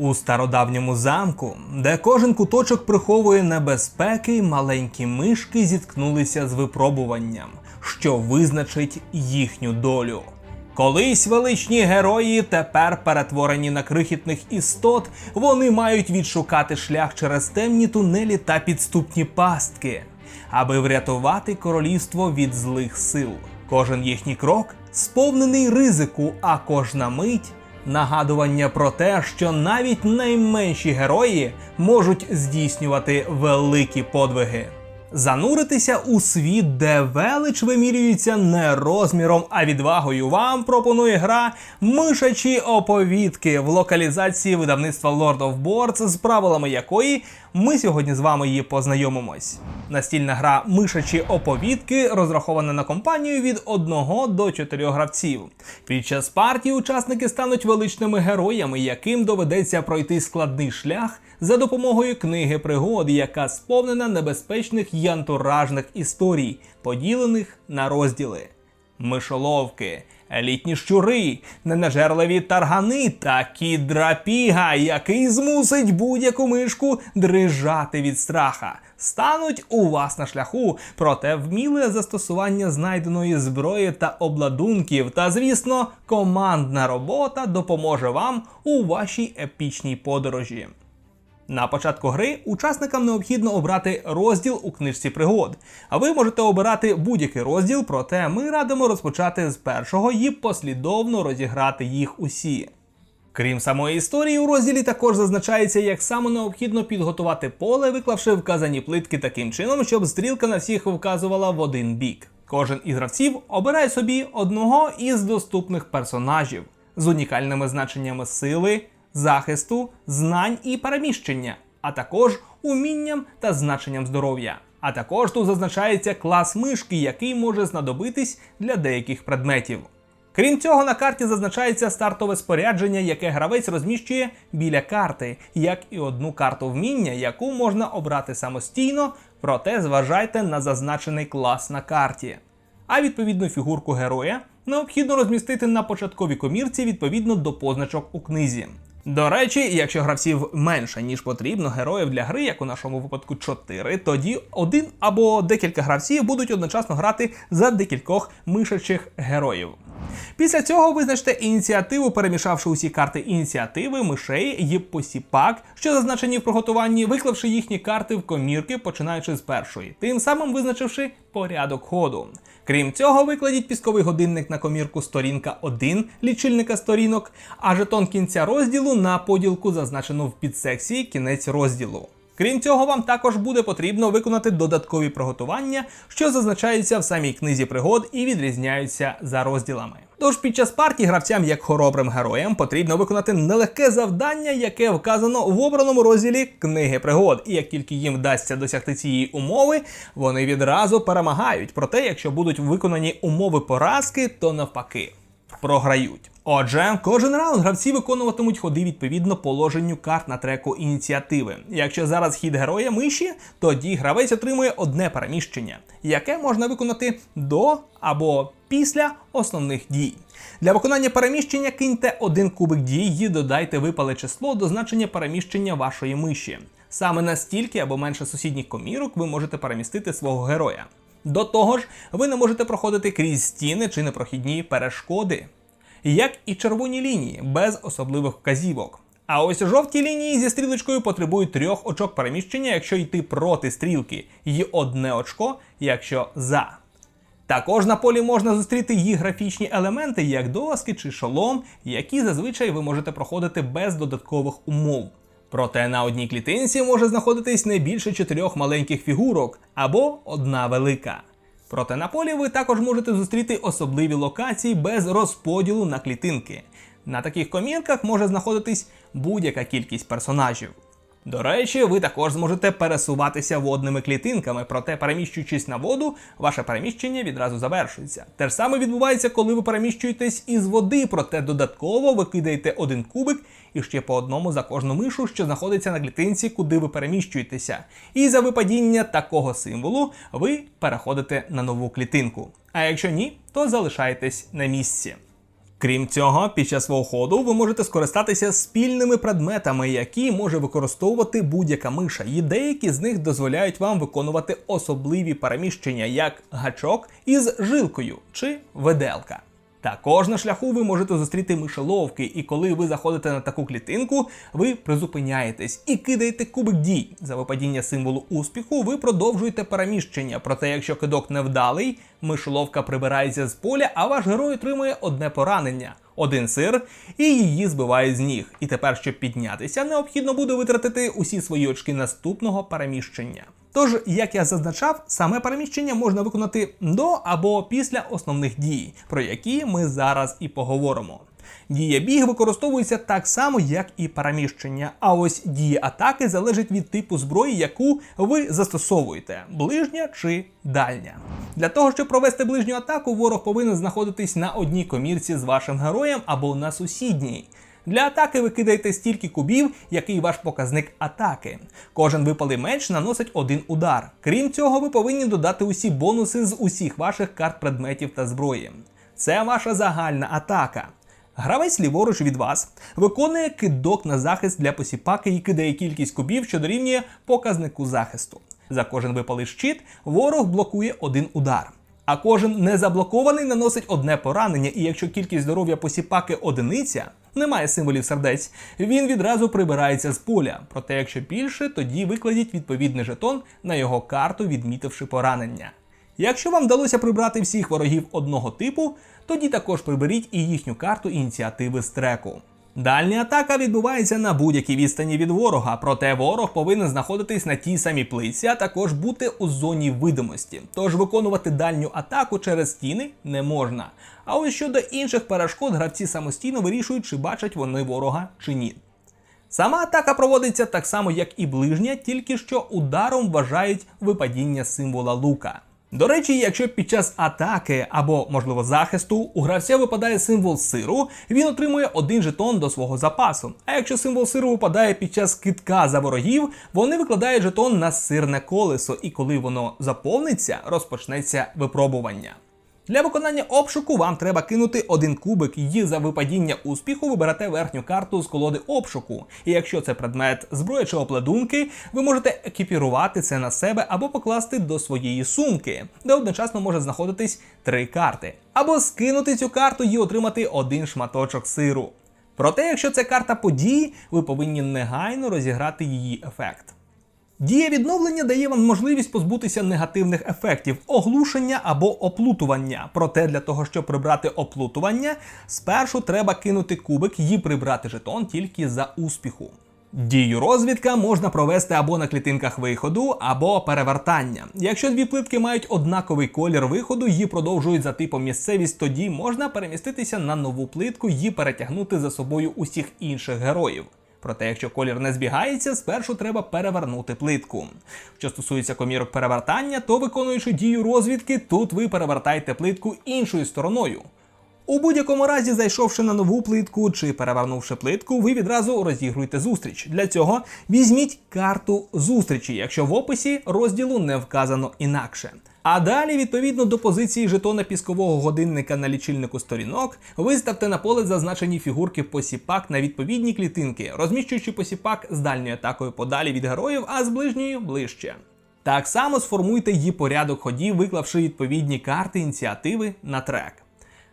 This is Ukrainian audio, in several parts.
У стародавньому замку, де кожен куточок приховує небезпеки, маленькі мишки зіткнулися з випробуванням, що визначить їхню долю. Колись величні герої, тепер перетворені на крихітних істот, вони мають відшукати шлях через темні тунелі та підступні пастки, аби врятувати королівство від злих сил. Кожен їхній крок сповнений ризику, а кожна мить нагадування про те, що навіть найменші герої можуть здійснювати великі подвиги. Зануритися у світ, де велич вимірюється не розміром, а відвагою. Вам пропонує гра мишачі оповідки в локалізації видавництва Lord of Boards, з правилами якої ми сьогодні з вами її познайомимось. Настільна гра мишачі оповідки розрахована на компанію від 1 до 4 гравців. Під час партії учасники стануть величними героями, яким доведеться пройти складний шлях за допомогою книги пригод, яка сповнена небезпечних й антуражних історій, поділених на розділи. Мишоловки, елітні щури, ненажерливі таргани та кіт драпіга, який змусить будь-яку мишку дрижати від страха, стануть у вас на шляху, проте вміле застосування знайденої зброї та обладунків, та, звісно, командна робота допоможе вам у вашій епічній подорожі. На початку гри учасникам необхідно обрати розділ у книжці пригод. А ви можете обирати будь-який розділ, проте ми радимо розпочати з першого і послідовно розіграти їх усі. Крім самої історії, у розділі також зазначається, як саме необхідно підготувати поле, виклавши вказані плитки таким чином, щоб стрілка на всіх вказувала в один бік. Кожен із гравців обирає собі одного із доступних персонажів з унікальними значеннями сили, захисту, знань і переміщення, а також умінням та значенням здоров'я. А також тут зазначається клас мишки, який може знадобитись для деяких предметів. Крім цього, на карті зазначається стартове спорядження, яке гравець розміщує біля карти, як і одну карту вміння, яку можна обрати самостійно, проте зважайте на зазначений клас на карті. А відповідну фігурку героя необхідно розмістити на початковій комірці відповідно до позначок у книзі. До речі, якщо гравців менше ніж потрібно героїв для гри, як у нашому випадку 4, тоді один або декілька гравців будуть одночасно грати за декількох мишачих героїв. Після цього визначте ініціативу, перемішавши усі карти ініціативи, мишей і посіпак, що зазначені в приготуванні, виклавши їхні карти в комірки, починаючи з першої, тим самим визначивши порядок ходу. Крім цього, викладіть пісковий годинник на комірку сторінка 1 лічильника сторінок, а жетон кінця розділу на поділку зазначено в підсекції кінець розділу. Крім цього, вам також буде потрібно виконати додаткові приготування, що зазначаються в самій книзі пригод і відрізняються за розділами. Тож під час партії гравцям, як хоробрим героям, потрібно виконати нелегке завдання, яке вказано в обраному розділі книги пригод. І як тільки їм вдасться досягти цієї умови, вони відразу перемагають. Проте, якщо будуть виконані умови поразки, то навпаки програють. Отже, кожен раунд гравці виконуватимуть ходи відповідно положенню карт на треку ініціативи. Якщо зараз хід героя миші, тоді гравець отримує одне переміщення, яке можна виконати до або після основних дій. Для виконання переміщення киньте один кубик дій і додайте випале число до значення переміщення вашої миші. Саме настільки або менше сусідніх комірок ви можете перемістити свого героя. До того ж, ви не можете проходити крізь стіни чи непрохідні перешкоди, як і червоні лінії без особливих вказівок. А ось жовті лінії зі стрілочкою потребують трьох очок переміщення, якщо йти проти стрілки, і одне очко, якщо за. Також на полі можна зустріти її графічні елементи, як доски чи шолом, які зазвичай ви можете проходити без додаткових умов. Проте на одній клітинці може знаходитись не більше чотирьох маленьких фігурок або одна велика. Проте на полі ви також можете зустріти особливі локації без розподілу на клітинки. На таких комірках може знаходитись будь-яка кількість персонажів. До речі, ви також зможете пересуватися водними клітинками, проте переміщуючись на воду, ваше переміщення відразу завершується. Те ж саме відбувається, коли ви переміщуєтесь із води, проте додатково ви кидаєте один кубик і ще по одному за кожну мишу, що знаходиться на клітинці, куди ви переміщуєтеся. І за випадіння такого символу ви переходите на нову клітинку. А якщо ні, то залишаєтесь на місці. Крім цього, під час свого ходу ви можете скористатися спільними предметами, які може використовувати будь-яка миша, і деякі з них дозволяють вам виконувати особливі переміщення, як гачок із жилкою чи веделка. Також на шляху ви можете зустріти мишеловки, і коли ви заходите на таку клітинку, ви призупиняєтесь і кидаєте кубик дій. За випадіння символу успіху ви продовжуєте переміщення. Проте, якщо кидок невдалий, мишеловка прибирається з поля, а ваш герой отримує одне поранення. Один сир і її збиває з ніг. І тепер, щоб піднятися, необхідно буде витратити усі свої очки наступного переміщення. Тож, як я зазначав, саме переміщення можна виконати до або після основних дій, про які ми зараз і поговоримо. Дія біг використовується так само, як і переміщення. А ось дія атаки залежить від типу зброї, яку ви застосовуєте ближня чи дальня. Для того, щоб провести ближню атаку, ворог повинен знаходитись на одній комірці з вашим героєм або на сусідній. Для атаки ви кидаєте стільки кубів, який ваш показник атаки. Кожен випалий меч наносить один удар. Крім цього, ви повинні додати усі бонуси з усіх ваших карт предметів та зброї. Це ваша загальна атака. Гравець ліворуч від вас виконує кидок на захист для посіпаки і кидає кількість кубів, що дорівнює показнику захисту. За кожен випалий щит ворог блокує один удар. А кожен незаблокований наносить одне поранення, і якщо кількість здоров'я посіпаки одиниця, немає символів сердець, він відразу прибирається з поля. Проте, якщо більше, тоді викладіть відповідний жетон на його карту, відмітивши поранення. Якщо вам вдалося прибрати всіх ворогів одного типу, тоді також приберіть і їхню карту ініціативи з треку. Дальня атака відбувається на будь-якій відстані від ворога, проте ворог повинен знаходитись на тій самій плиці, а також бути у зоні видимості. Тож виконувати дальню атаку через стіни не можна. А ось щодо інших перешкод, гравці самостійно вирішують, чи бачать вони ворога чи ні. Сама атака проводиться так само, як і ближня, тільки що ударом вважають випадіння символа лука. До речі, якщо під час атаки або, можливо, захисту у гравця випадає символ сиру, він отримує один жетон до свого запасу. А якщо символ сиру випадає під час китка за ворогів, вони викладають жетон на сирне колесо, і коли воно заповниться, розпочнеться випробування. Для виконання обшуку вам треба кинути один кубик і за випадіння успіху виберете верхню карту з колоди обшуку. І якщо це предмет зброї чи обладунки, ви можете екіпірувати це на себе або покласти до своєї сумки, де одночасно може знаходитись три карти. Або скинути цю карту і отримати один шматочок сиру. Проте, якщо це карта події, ви повинні негайно розіграти її ефект. Дія відновлення дає вам можливість позбутися негативних ефектів, оглушення або оплутування. Проте для того, щоб прибрати оплутування, спершу треба кинути кубик і прибрати жетон тільки за успіху. Дію розвідка можна провести або на клітинках виходу, або перевертання. Якщо дві плитки мають однаковий колір виходу і продовжують за типом місцевість, тоді можна переміститися на нову плитку і перетягнути за собою усіх інших героїв. Проте, якщо колір не збігається, спершу треба перевернути плитку. Що стосується комірок перевертання, то виконуючи дію розвідки, тут ви перевертаєте плитку іншою стороною. У будь-якому разі, зайшовши на нову плитку чи перевернувши плитку, ви відразу розігруєте зустріч. Для цього візьміть карту зустрічі, якщо в описі розділу не вказано інакше. А далі, відповідно до позиції жетона піскового годинника на лічильнику сторінок, виставте на поле зазначені фігурки посіпак на відповідні клітинки, розміщуючи посіпак з дальньою атакою подалі від героїв, а з ближньою ближче. Так само сформуйте її порядок ходів, виклавши відповідні карти ініціативи на трек.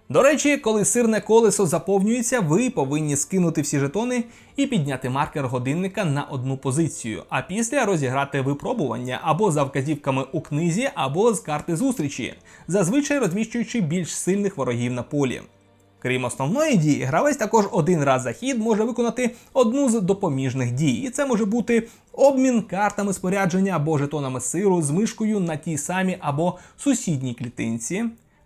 До речі, коли сирне колесо заповнюється, ви повинні скинути всі жетони і підняти маркер годинника на одну позицію, а після розіграти випробування або за вказівками у книзі, або з карти зустрічі, зазвичай розміщуючи більш сильних ворогів на полі. Крім основної дії, гравець також один раз за хід може виконати одну з допоміжних дій, і це може бути обмін картами спорядження або жетонами сиру з мишкою на тій самій або сусідній клітинці,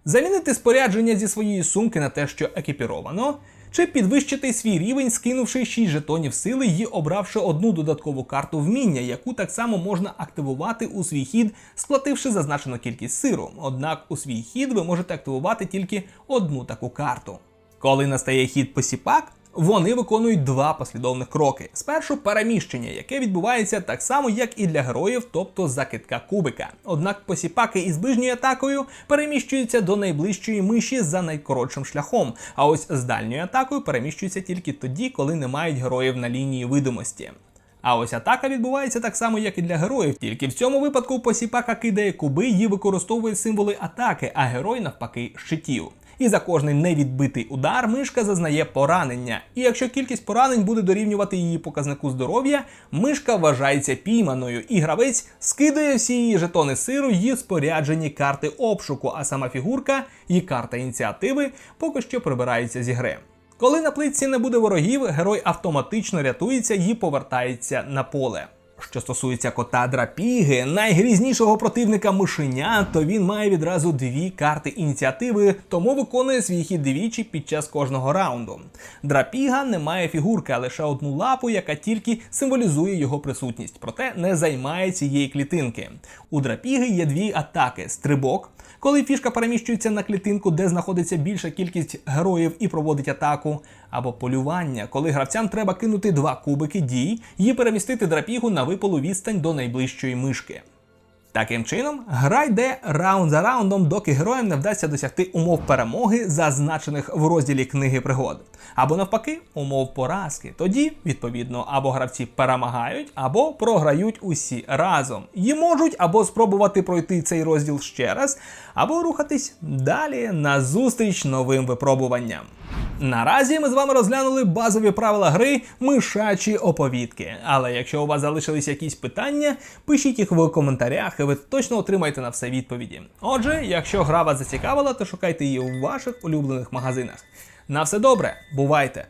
замінити спорядження зі своєї сумки на те, що екіпіровано, чи підвищити свій рівень, скинувши 6 жетонів сили і обравши одну додаткову карту вміння, яку так само можна активувати у свій хід, сплативши зазначену кількість сиру. Однак у свій хід ви можете активувати тільки одну таку карту. Коли настає хід посіпак, Вони виконують два послідовних кроки. Спершу переміщення, яке відбувається так само, як і для героїв, тобто закидка кубика. Однак посіпаки із ближньою атакою переміщуються до найближчої миші за найкоротшим шляхом. А ось з дальньою атакою переміщуються тільки тоді, коли не мають героїв на лінії видимості. А ось атака відбувається так само, як і для героїв. Тільки в цьому випадку посіпака кидає куби і використовує символи атаки, а герой навпаки щитів. І за кожний невідбитий удар мишка зазнає поранення. І якщо кількість поранень буде дорівнювати її показнику здоров'я, мишка вважається пійманою, і гравець скидає всі її жетони сиру і споряджені карти обшуку, а сама фігурка і карта ініціативи поки що прибираються зі гри. Коли на плитці не буде ворогів, герой автоматично рятується і повертається на поле. Що стосується кота Драпіги, найгрізнішого противника мишеня, то він має відразу дві карти ініціативи, тому виконує свій хід двічі під час кожного раунду. Драпіга не має фігурки, а лише одну лапу, яка тільки символізує його присутність, проте не займає цієї клітинки. У драпіги є дві атаки: стрибок. Коли фішка переміщується на клітинку, де знаходиться більша кількість героїв і проводить атаку, або полювання, коли гравцям треба кинути два кубики дій і перемістити драпігу на випалу відстань до найближчої мишки. Таким чином, гра йде раунд за раундом, доки героям не вдасться досягти умов перемоги, зазначених в розділі книги пригод, або навпаки, умов поразки. Тоді, відповідно, або гравці перемагають, або програють усі разом. І можуть або спробувати пройти цей розділ ще раз, або рухатись далі на зустріч новим випробуванням. Наразі ми з вами розглянули базові правила гри мишачі оповідки. Але якщо у вас залишились якісь питання, пишіть їх в коментарях, і ви точно отримаєте на все відповіді. Отже, якщо гра вас зацікавила, то шукайте її у ваших улюблених магазинах. На все добре, бувайте!